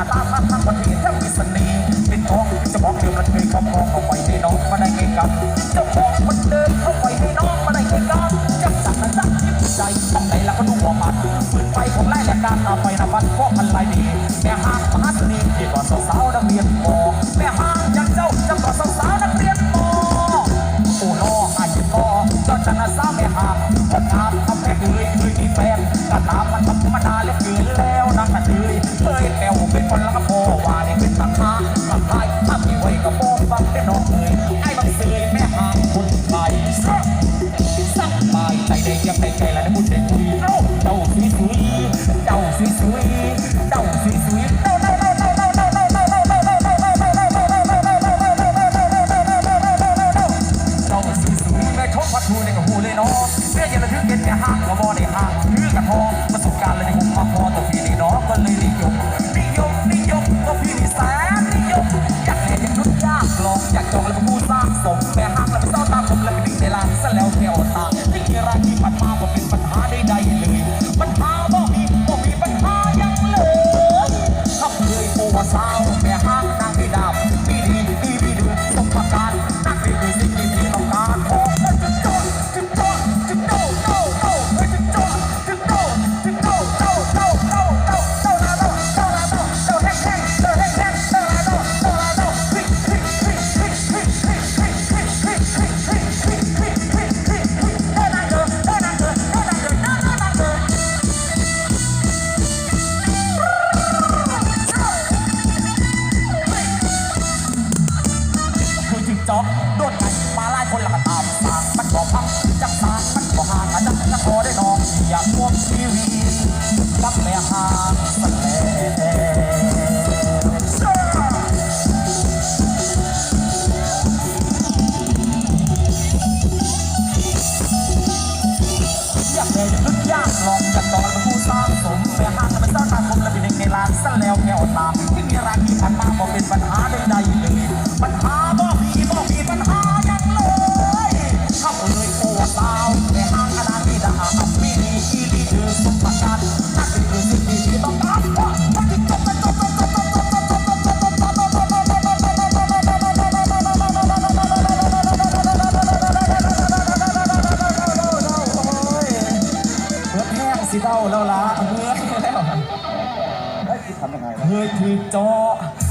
าตาภาพทั้งประเทศทั้งมิสนีเป็นทองจะบอกเดียวกันเคยครอบครองเอาไว้ให้น้องมาได้ไงกับจะบอกมันเดินเข้าไปให้น้องมาได้ไงกับจับสั่งนั้นจับที่ใจต้องไหนแล้วก็ดูหัวมันฝืนไปของไล่แหลกการตาไปนะมันก็พันลายดีแม่ห้างมหาเสน่ห์เกี่ยวกับสาวๆระเบียนพอ ผู้สาวไปหา ทำยั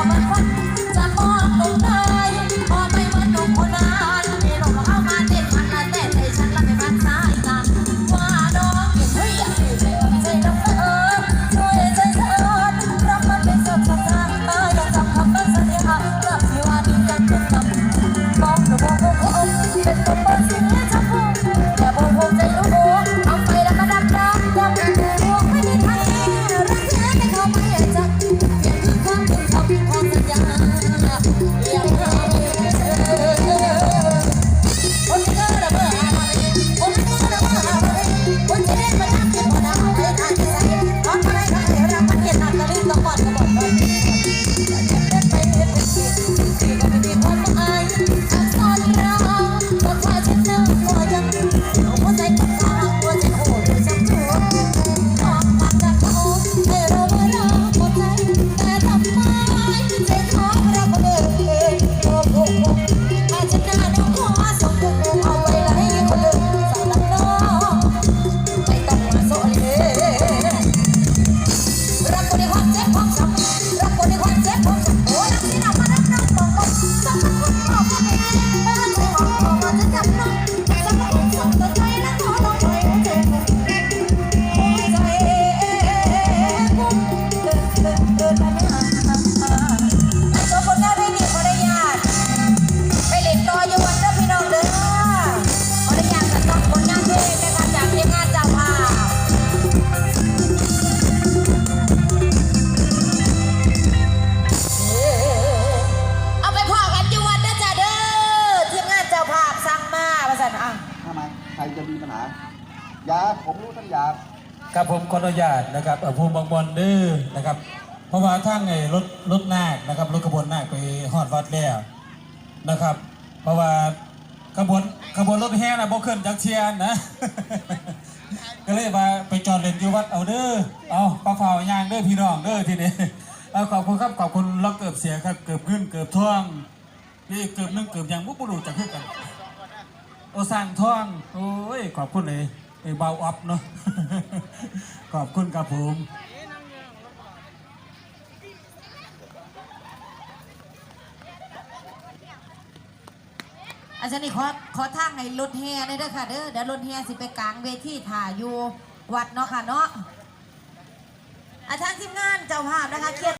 我们 ยาผมรู้ทั้งยากับผมขออนุญาตนะครับภูมิบางบอนเด้อนะครับ เพราะว่าทางไอ้รถรถนาคนะครับรถขบวนนาคไปฮอดวัดแล้วนะครับ เพราะว่าขบวนขบวนรถแห่นะบ่ขึ้นจากเชียนนะ ก็เลยว่าไปจอดเล่นอยู่วัดเอาเด้อเอาปลาเฝ้ายางเด้อพี่น้องเด้อทีนี้เอาขอบคุณครับขอบคุณล็อกเกือบเสียครับเกือบขึ้นเกือบท่วงนี่เกือบนึ่งเกือบยังบุบบุรุษจะขึ้นกันโอสั่งท่องโอ้ยขอบคุณเลย ไอ้เบาอัพเนาะ ขอบคุณครับผมอาจารย์นี่ขอขอทางในรถแห่ได้เด้อค่ะเด้อเดี๋ยวรถแห่สิไปกลางเวทีถ่ายอยู่วัดเนาะค่ะเนาะอาทางทีมงานเจ้าภาพนะคะเครียด